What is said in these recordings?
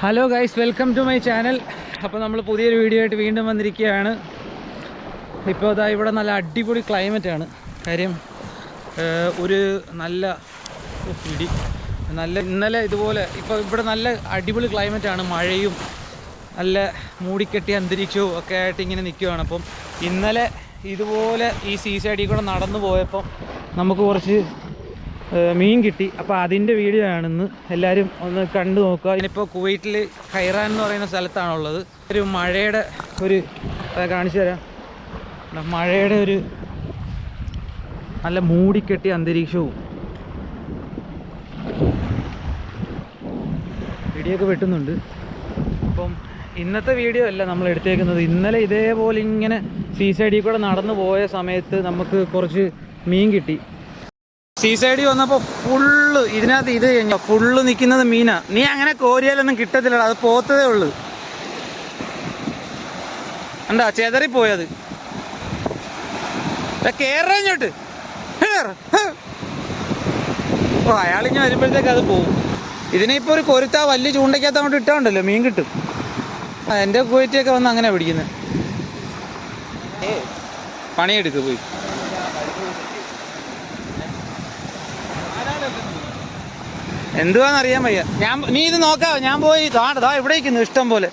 Hello guys welcome to my channel അപ്പോൾ നമ്മൾ പുതിയൊരു വീഡിയോ ആയിട്ട് വീണ്ടും വന്നിരിക്കുകയാണ്. ഇപ്പോൾ അതാ ഇവിടെ നല്ല അടിപൊളി ആണ്. കാര്യം ഒരു നല്ല പിടി നല്ല ഇന്നലെ ഇതുപോലെ ഇപ്പോൾ ഇവിടെ നല്ല അടിപൊളി ആണ്. മഴയും നല്ല മൂടിക്കെട്ടിയ അന്തരീക്ഷവും ഒക്കെ ആയിട്ട് ഇങ്ങനെ നിൽക്കുകയാണ് അപ്പം ഇന്നലെ ഇതുപോലെ ഈ സീ സൈഡിൽ കൂടെ നടന്നു പോയപ്പോൾ നമുക്ക് കുറച്ച് മീൻ കിട്ടി. അപ്പോൾ അതിന്റെ വീഡിയോ ആണെന്ന്. എല്ലാവരും ഒന്ന് കണ്ടു നോക്കുക. ഇനിയിപ്പോൾ കുവൈറ്റിൽ ഖൈറാൻ എന്ന് പറയുന്ന സ്ഥലത്താണുള്ളത്. ഒരു മഴയുടെ ഒരു കാണിച്ചു തരാം. മഴയുടെ ഒരു നല്ല മൂടിക്കെട്ടിയ അന്തരീക്ഷവും. ഇടിയൊക്കെ വെട്ടുന്നുണ്ട്. അപ്പം ഇന്നത്തെ വീഡിയോ അല്ല നമ്മൾ എടുത്തേക്കുന്നത്. ഇന്നലെ ഇതേപോലെ ഇങ്ങനെ സീ സൈഡിൽ കൂടെ നടന്നു പോയ സമയത്ത് നമുക്ക് കുറച്ച് മീൻ കിട്ടി. സീ സൈഡിൽ വന്നപ്പോൾ ഫുള്ള് ഇതിനകത്ത് ഇത് കഴിഞ്ഞോ? ഫുള്ള് നിൽക്കുന്നത് മീനാ. നീ അങ്ങനെ കോരിയാലൊന്നും കിട്ടത്തില്ല അത് പോത്തതേ ഉള്ളു. എന്താ ചെതറിപ്പോയത് കേറഞ്ഞോട്ട് ഓ അയാളിങ്ങനെ വരുമ്പോഴത്തേക്ക് അത് പോകും ഇതിനിപ്പോൾ ഒരു കൊരുത്ത വലിയ ചൂണ്ടയ്ക്കകത്ത് അങ്ങോട്ട് ഇട്ടാണ്ടല്ലോ മീൻ കിട്ടും. എന്റെ കുവൈറ്റിയൊക്കെ വന്ന് അങ്ങനെ പിടിക്കുന്നത് പണിയെടുക്ക് പോയി. എന്തുവാന്ന് അറിയാൻ വയ്യ. ഞാൻ നീ ഇത് നോക്കാവോ ഞാൻ പോയി ദാ ദാ ഇവിടെ ഇരിക്കുന്നു ഇഷ്ടം പോലെ.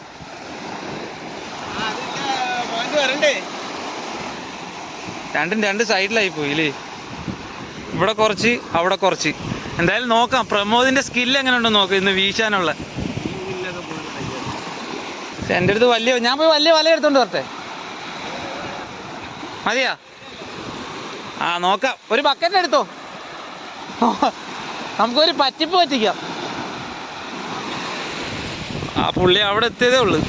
രണ്ടും രണ്ട് സൈഡിലായി പോയില്ലേ ഇവിടെ കുറച്ച് അവിടെ കുറച്ച്. എന്തായാലും നോക്കാം പ്രമോദിന്റെ സ്കില്ല് എങ്ങനെ ഉണ്ടോ നോക്കാം ഇന്ന് വീശാനുള്ള. എന്റെ എന്റെ അടുത്ത് വലിയ ഞാൻ പോയി വലിയ വല എടുത്തോണ്ട് വരട്ടെ. മതിയാ? ആ നോക്കാം. ഒരു ബക്കറ്റ് എടുത്തോ? നമുക്കൊരു പറ്റിപ്പ് പറ്റിക്കാം. ആ പുള്ളി അവിടെ എത്തിയതേ ഉള്ളു.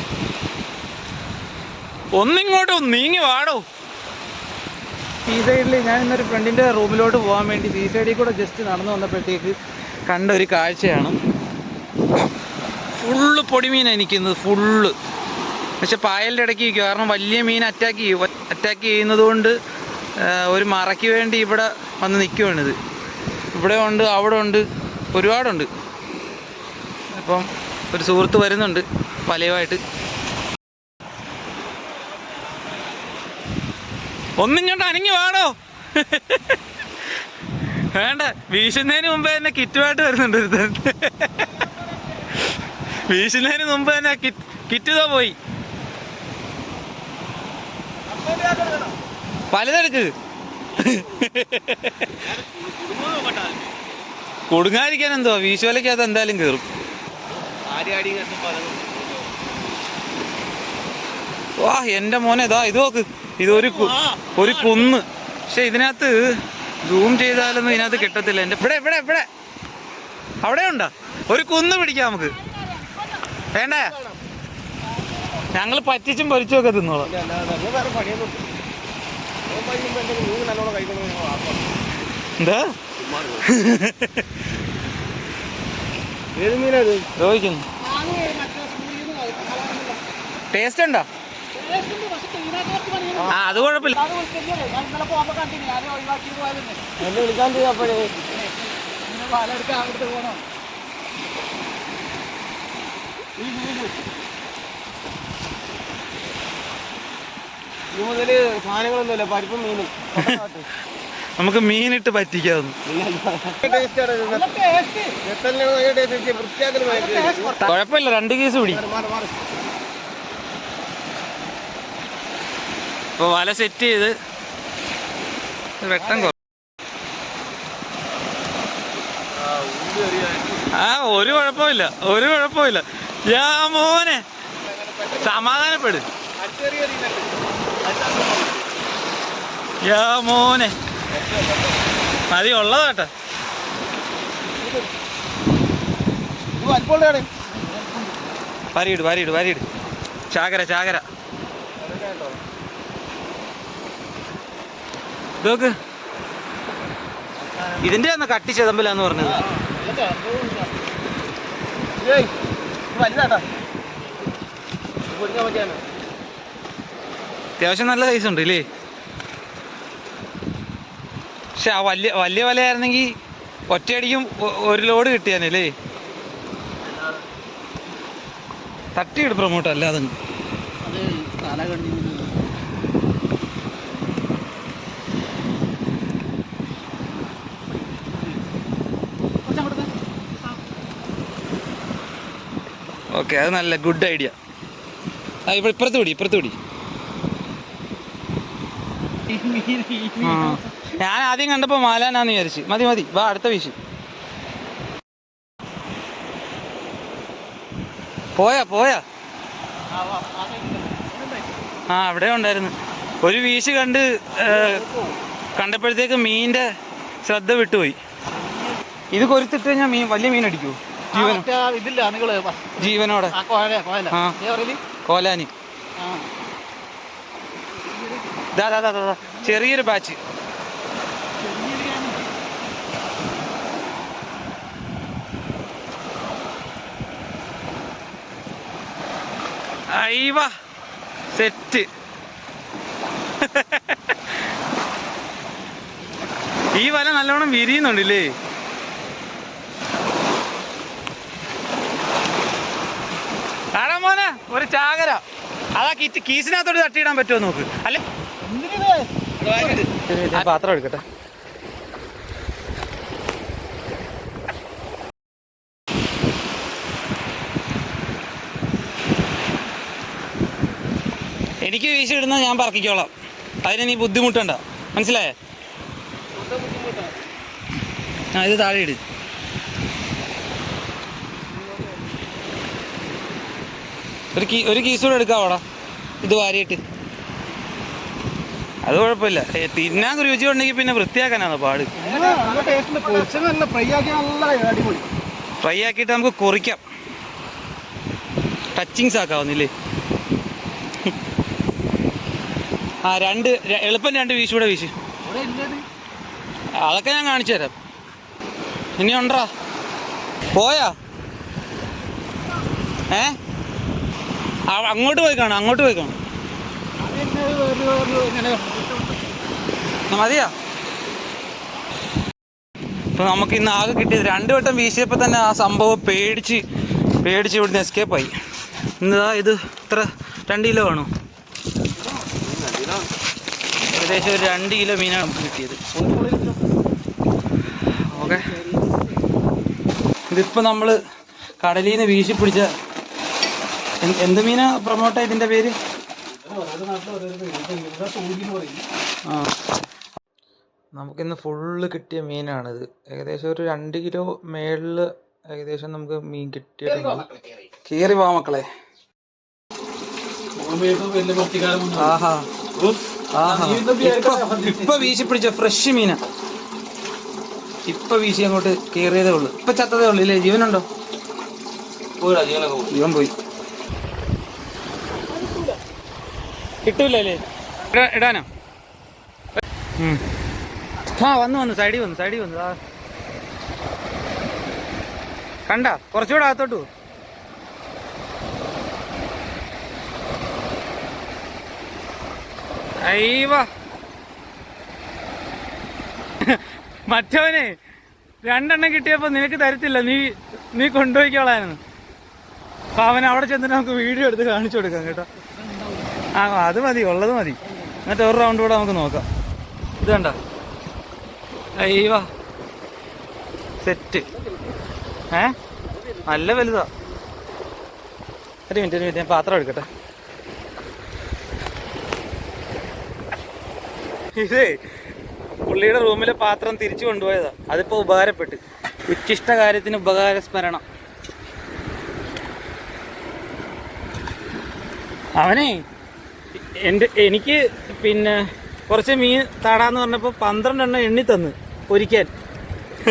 ഒന്നിങ്ങോട്ട് നീങ്ങി വാടോ. സീ സൈഡിൽ ഞാൻ ഇന്നൊരു ഫ്രണ്ടിന്റെ റൂമിലോട്ട് പോകാൻ വേണ്ടി സീ സൈഡിൽ കൂടെ ജസ്റ്റ് നടന്നു വന്നപ്പോഴത്തേക്ക് കണ്ട ഒരു കാഴ്ചയാണ്. ഫുള്ള് പൊടിമീനാണ് നിൽക്കുന്നത് ഫുള്ള്. പക്ഷെ പായലിന്റെ ഇടയ്ക്ക് നിൽക്കും കാരണം വലിയ മീൻ അറ്റാക്ക് ചെയ്യും. അറ്റാക്ക് ചെയ്യുന്നത് കൊണ്ട് ഒരു മറയ്ക്ക് വേണ്ടി ഇവിടെ വന്ന് നിൽക്കുവാണിത് ഇവിടെ ഉണ്ട് അവിടെ ഉണ്ട് ഒരുപാടുണ്ട്. അപ്പം ഒരു സുഹൃത്ത് വരുന്നുണ്ട് വലയുമായിട്ട് ഒന്നിങ്ങോട്ട് അനങ്ങി വാടോ. വേണ്ട വീശുന്നതിന് മുമ്പ് തന്നെ കിറ്റുമായിട്ട് വരുന്നുണ്ട് ഒരുത്തൻ. വീശുന്നതിന് മുമ്പ് തന്നെ കിറ്റ് കിറ്റുതാ പോയി. പലതെടുക്ക് കൊടുങ്ങാതിരിക്കാൻ എന്തോ? വീശുവലക്കകത്ത് എന്തായാലും കയറും വാ എന്റെ മോനെ ഇതാ ഇത് നോക്ക്. ഇതൊരു ഒരു കുന്ന്. പക്ഷെ ഇതിനകത്ത് സൂം ചെയ്താലൊന്നും ഇതിനകത്ത് കിട്ടത്തില്ല. എന്റെ ഇവിടെ ഇവിടെ ഇവിടെ. അവിടെ ഉണ്ടോ ഒരു കുന്ന് പിടിക്കാം നമുക്ക്. വേണ്ട? ഞങ്ങൾ പറ്റിച്ചും പൊരിച്ചും ഒക്കെ തിന്നോളാം. എന്താ? ഏത് മീനത് ചോദിക്കുന്നു. ടേസ്റ്റ് ഉണ്ടോ? ആ അത് കുഴപ്പമില്ല. എന്നെ വിളിക്കാൻ ചെയ്തപ്പോഴേ ഇത് മുതൽ സാധനങ്ങളൊന്നുമില്ല പരിപ്പും മീനും. നമുക്ക് മീനിട്ട് പറ്റിക്കാവുന്നു. കുഴപ്പമില്ല രണ്ട് കേസ് പിടി ഇപ്പൊ വല സെറ്റ് ചെയ്ത് വെട്ടം കുറ ആ ഒരു കുഴപ്പമില്ല ഒരു കുഴപ്പമില്ല. യാ മോനെ. സമാധാനപ്പെട്. യാ മോനെ. മതി ഉള്ളതാട്ടെ വരിയിട് വരിയിട് വരിയിട്. ചാകര ചാകര. ഇതൊക്കെ. ഇതിന്റെ ഒന്ന് കട്ടി ചെതമ്പലാന്ന് പറഞ്ഞത്. വലുതാട്ടാ. പൊടിക്കാൻ പറ്റിയാണ് അത്യാവശ്യം നല്ല സൈസ് ഉണ്ട് ഇല്ലേ? പക്ഷെ ആ വലിയ വലിയ വലയായിരുന്നെങ്കിൽ ഒറ്റയടിക്കും ഒരു ലോഡ് കിട്ടിയാനല്ലേ തട്ടിയിട്ട് പ്രൊമോട്ട് അല്ലാതെ ഓക്കെ അത് നല്ല ഗുഡ് ഐഡിയ ആ ഇവിടെ ഇപ്പുറത്ത് പിടി ഇപ്പുറത്ത് പിടി. ആ. ഞാൻ ആദ്യം കണ്ടപ്പോ മാലാനാന്ന് വിചാരിച്ചു. മതി മതി. വാ അടുത്ത വിഷു പോയാ പോയാ. ആ അവിടെ ഉണ്ടായിരുന്നു. ഒരു വീശ് കണ്ട് കണ്ടപ്പോഴത്തേക്ക് മീനിന്റെ ശ്രദ്ധ വിട്ടുപോയി. ഇത് കൊരുത്തിട്ട് കഴിഞ്ഞാൽ മീൻ വലിയ മീൻ അടിക്കുമോ ജീവനോടെ. ജീവനോടെ കോലാനി. ആ. ചെറിയൊരു ബാച്ച് അയ്യ സെറ്റ്. ഈ വല നല്ലോണം വിരിയുന്നുണ്ടല്ലേ? ആടാ മോനെ ഒരു ചാകര. അതാ കീസിനകത്തോട്ട് തട്ടിയിടാൻ പറ്റുമോ നോക്ക്. അല്ലെ? പാത്രം എടുക്കട്ടെ. എനിക്ക് വീശിടുന്ന ഞാൻ പറക്കിക്കോളാം. അതിന് നീ ബുദ്ധിമുട്ടണ്ട. മനസ്സിലായേ? ആ ഇത് താഴെ ഇട്. ഒരു കീ ഒരു കീസൂടെ എടുക്കാവോടാ? ഇത് വാരിയിട്ട്. അത് കുഴപ്പമില്ല. തിന്നാൻ രുചി ഉണ്ടെങ്കിൽ പിന്നെ വൃത്തിയാക്കാനാണ് പാട്. ഫ്രൈ ആക്കിയിട്ട് നമുക്ക് കുറിക്കാം. ടച്ചിങ്സ് ആക്കാവുന്നില്ലേ? ആ രണ്ട് എളുപ്പം രണ്ട് വീശു. കൂടെ വീശു അതൊക്കെ ഞാൻ കാണിച്ചു തരാം. ഇനി ഉണ്ടോ? പോയാ? ഏ? അങ്ങോട്ട് പോയി കാണാം അങ്ങോട്ട് പോയി കാണാം അതെന്നെ ഒരു ഒരു ഇങ്ങനെ എന്നാ മതിയാ? ഇപ്പൊ നമുക്ക് ഇന്ന് ആകെ കിട്ടിയത് രണ്ടു വട്ടം വീശിയപ്പോൾ തന്നെ ആ സംഭവം പേടിച്ച് പേടിച്ച് ഇവിടുന്ന് എസ്കേപ്പ് ആയി. ഇന്നതാ ഇത് ഇത്ര രണ്ട് കിലോ ആണോ ഏകദേശം ഒരു രണ്ട് കിലോ മീനാണ് നമുക്ക് കിട്ടിയത്. ഓക്കെ. ഇതിപ്പോൾ നമ്മൾ കടലിൽ നിന്ന് വീശി പിടിച്ച എന്ത് മീനാ പ്രൊമോട്ടാ ഇതിന്റെ പേര്? നമുക്കിന്ന് ഫുള്ള് കിട്ടിയ മീനാണിത്. ഏകദേശം ഒരു രണ്ട് കിലോ മേളിൽ ഏകദേശം നമുക്ക് മീൻ കിട്ടിയിട്ടുണ്ട് കീറി പോവാ മക്കളെ ആഹാ. ആഹാ. ഇപ്പൊ ഇപ്പൊ വീശി പിടിച്ച ഫ്രഷ് മീനാ. ഇപ്പൊ വീശി അങ്ങോട്ട് കീറിയതേ ഉള്ളു. ഇപ്പൊ ചത്തതേ ഉള്ളു ഇല്ലേ? ജീവനുണ്ടോ? ജീവൻ പോയി. കിട്ടൂലേ ഇടാനോ. ആ വന്നു വന്നു. സൈഡിൽ വന്നു സൈഡിൽ വന്നു. ആ. കണ്ട? കുറച്ചുകൂടെ അകത്തോട്ടു അയ്യവ മറ്റവനെ രണ്ടെണ്ണം കിട്ടിയപ്പോ നിനക്ക് തരത്തില്ല. നീ നീ കൊണ്ടുപോയിക്കോളായിരുന്നു. അപ്പൊ അവൻ അവിടെ ചെന്നിട്ട് നമുക്ക് വീഡിയോ എടുത്ത് കാണിച്ചു കൊടുക്കാം കേട്ടോ. ആ അത് മതി. ഉള്ളത് മതി. എന്നിട്ട് ഒരു റൗണ്ട് കൂടെ നമുക്ക് നോക്കാം. ഇത് കണ്ട? അയ്യവ സെറ്റ്. ഏ? നല്ല വലുതാ. ഒരു മിനിറ്റ് ഒരു മിനിറ്റ് ഞാൻ പാത്രം എടുക്കട്ടെ. ഇതേ പുള്ളിയുടെ റൂമിലെ പാത്രം തിരിച്ചു കൊണ്ടുപോയതാ. അതിപ്പോ ഉപകാരപ്പെട്ട്. ഉച്ചിഷ്ട കാര്യത്തിന് ഉപകാര സ്മരണം. അവനെ എന്റെ എനിക്ക് പിന്നെ കുറച്ച് മീൻ താടാന്ന് പറഞ്ഞപ്പോൾ പന്ത്രണ്ടെണ്ണം എണ്ണി തന്ന്. പൊരിക്കാൻ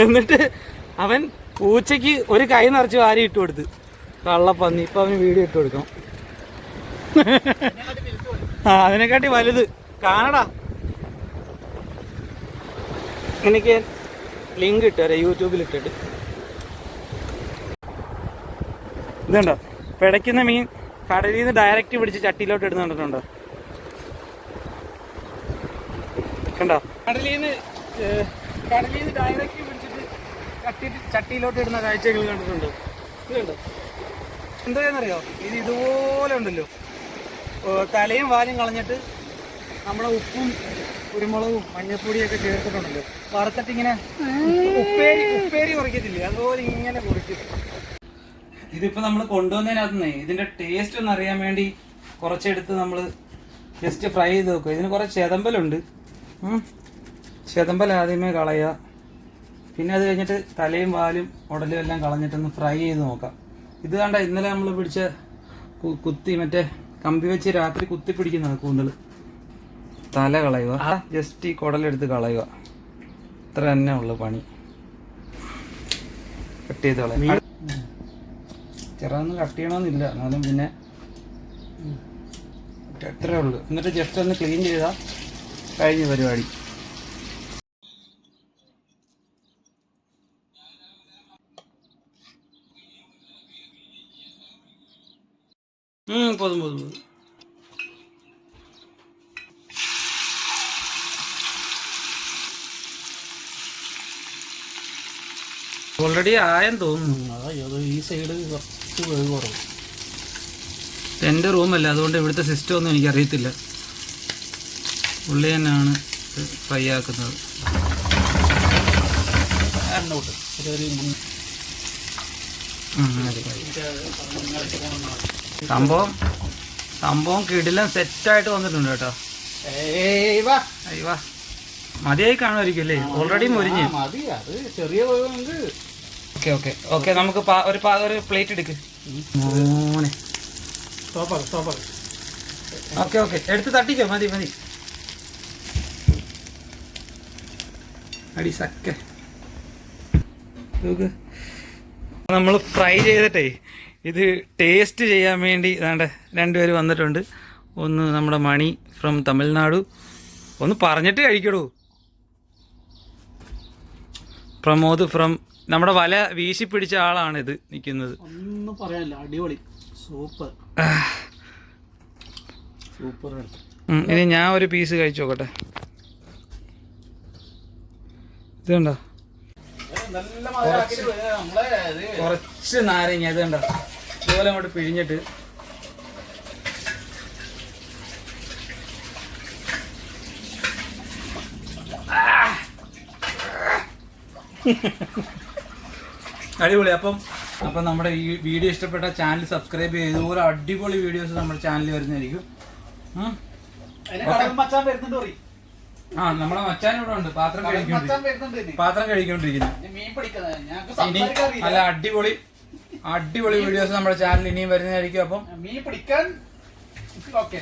എന്നിട്ട് അവൻ പൂച്ചയ്ക്ക് ഒരു കൈ നിറച്ച് വാരി ഇട്ട് കൊടുത്ത്. കള്ളപ്പന്നി ഇപ്പം അവന് വീഡിയോ ഇട്ട് കൊടുക്കണം. ആ അതിനെക്കാട്ടി വലുത്. കാണടാ. എനിക്ക് ലിങ്ക് ഇട്ടുതരാം യൂട്യൂബിൽ ഇട്ടിട്ട്. ഇതുണ്ടോ പിടയ്ക്കുന്ന മീൻ കടലിൽ നിന്ന് ഡയറക്റ്റ് പിടിച്ച് ചട്ടിയിലോട്ട് ഇടുന്ന കണ്ടിട്ടുണ്ടോ? കണ്ടോ? കടലിൽ നിന്ന് ചട്ടിയിലോട്ട് ഇടുന്ന കാഴ്ചകൾ കണ്ടിട്ടുണ്ട്. എന്താണെന്നറിയോ? ഇത് ഇതുപോലെ ഉണ്ടല്ലോ. തലയും വാലും കളഞ്ഞിട്ട് നമ്മളെ ഉപ്പും കുരുമുളകും മഞ്ഞപ്പൊടിയൊക്കെ ചേർത്തിട്ടുണ്ടല്ലോ. വറുത്തിട്ട് ഇങ്ങനെ ഉപ്പേരി ഉപ്പേരി കുറയ്ക്കത്തില്ലേ അതുപോലെ ഇങ്ങനെ കുറിക്കും ഇതിപ്പോ നമ്മൾ കൊണ്ടുവന്നതിനകത്തുനിന്ന് ഇതിന്റെ ടേസ്റ്റ് ഒന്ന് അറിയാൻ വേണ്ടി കുറച്ചെടുത്ത് നമ്മൾ ജസ്റ്റ് ഫ്രൈ ചെയ്ത് വെക്കുക ഇതിന് കുറച്ച് ചെതമ്പലുണ്ട്. ചെതമ്പൽ ആദ്യമേ കളയുക. പിന്നെ അത് കഴിഞ്ഞിട്ട് തലയും വാലും ഉടലും എല്ലാം കളഞ്ഞിട്ടൊന്ന് ഫ്രൈ ചെയ്ത് നോക്കാം. ഇത് കണ്ട ഇന്നലെ നമ്മൾ പിടിച്ച കുത്തി മറ്റേ കമ്പി വെച്ച് രാത്രി കുത്തി പിടിക്കുന്നതാണ് കൂന്തൽ തല കളയുക. ജസ്റ്റ് ഈ കുടലെടുത്ത് കളയുക. ഇത്ര തന്നെ ഉള്ളു പണി. കട്ട് ചെയ്ത് കളയുക ചെറുതൊന്നും കട്ട് ചെയ്യണമെന്നില്ല എന്നാലും പിന്നെ അത്രേ ഉള്ളു. എന്നിട്ട് ജസ്റ്റ് ഒന്ന് ക്ലീൻ ചെയ്താൽ കഴിഞ്ഞ പരിപാടി. പോതും പോതും പോതും ഓൾറെഡി ആയെന്ന് തോന്നുന്നു ഈ സൈഡ് കുറച്ച് വേവ് കുറവ് എന്റെ റൂമല്ല അതുകൊണ്ട് ഇവിടുത്തെ സിസ്റ്റം ഒന്നും എനിക്കറിയത്തില്ല പുള്ളി തന്നെയാണ് ഫ്രൈ ആക്കുന്നത് ഒരു സംഭവം സംഭവം കിടിലം സെറ്റായിട്ട് വന്നിട്ടുണ്ട് കേട്ടോ. അയ്യവാ മതിയായി കാണുമായിരിക്കും അല്ലേ? ഓൾറെഡി മുരിഞ്ഞ്. ചെറിയ ഓക്കെ ഓക്കെ ഓക്കെ നമുക്ക് ഒരു ഒരു പ്ലേറ്റ് എടുക്ക്. മോനെ. സ്റ്റോപ്പാക്ക് സ്റ്റോപ്പാക്ക് ഓക്കെ ഓക്കെ എടുത്ത് തട്ടിക്കോ. മതി മതി. അടി സക്ക. നമ്മൾ ഫ്രൈ ചെയ്തിട്ടേ ഇത് ടേസ്റ്റ് ചെയ്യാൻ വേണ്ടി വേണ്ട രണ്ടുപേര് വന്നിട്ടുണ്ട്. ഒന്ന് നമ്മുടെ മണി ഫ്രം തമിഴ്നാടു. ഒന്ന് പറഞ്ഞിട്ട് കഴിക്കടൂ. പ്രമോദ് ഫ്രം നമ്മുടെ വല വീശി പിടിച്ച ആളാണ് ഇത് നിൽക്കുന്നത്. ഒന്നും പറയാനില്ല അടിപൊളി. സൂപ്പർ. സൂപ്പർ ഇനി ഞാൻ ഒരു പീസ് കഴിച്ചു നോക്കട്ടെ. ഇത് കണ്ടോ? നല്ല മധുരാക്കിയിട്ട് നമ്മളെ കുറച്ച് നാരങ്ങ ഇത് കണ്ടോ? ഇതുപോലെ അങ്ങോട്ട് പിഴിഞ്ഞിട്ട് അടിപൊളി. അപ്പം അപ്പം നമ്മുടെ ഈ വീഡിയോ ഇഷ്ടപ്പെട്ട ചാനൽ സബ്സ്ക്രൈബ് ചെയ്ത് ഇതുപോലെ അടിപൊളി വീഡിയോസ് നമ്മുടെ ചാനലിൽ വരുന്നതായിരിക്കും. ആ നമ്മുടെ മച്ചാൻ ഇവിടെ ഉണ്ട്. പാത്രം വരുന്നുണ്ട് പാത്രം കഴിക്കൊണ്ടിരിക്കുന്നു. അല്ല അടിപൊളി അടിപൊളി വീഡിയോസ് നമ്മുടെ ചാനൽ ഇനിയും വരുന്നതായിരിക്കും. അപ്പം മീൻ പിടിക്കാൻ ഓക്കെ.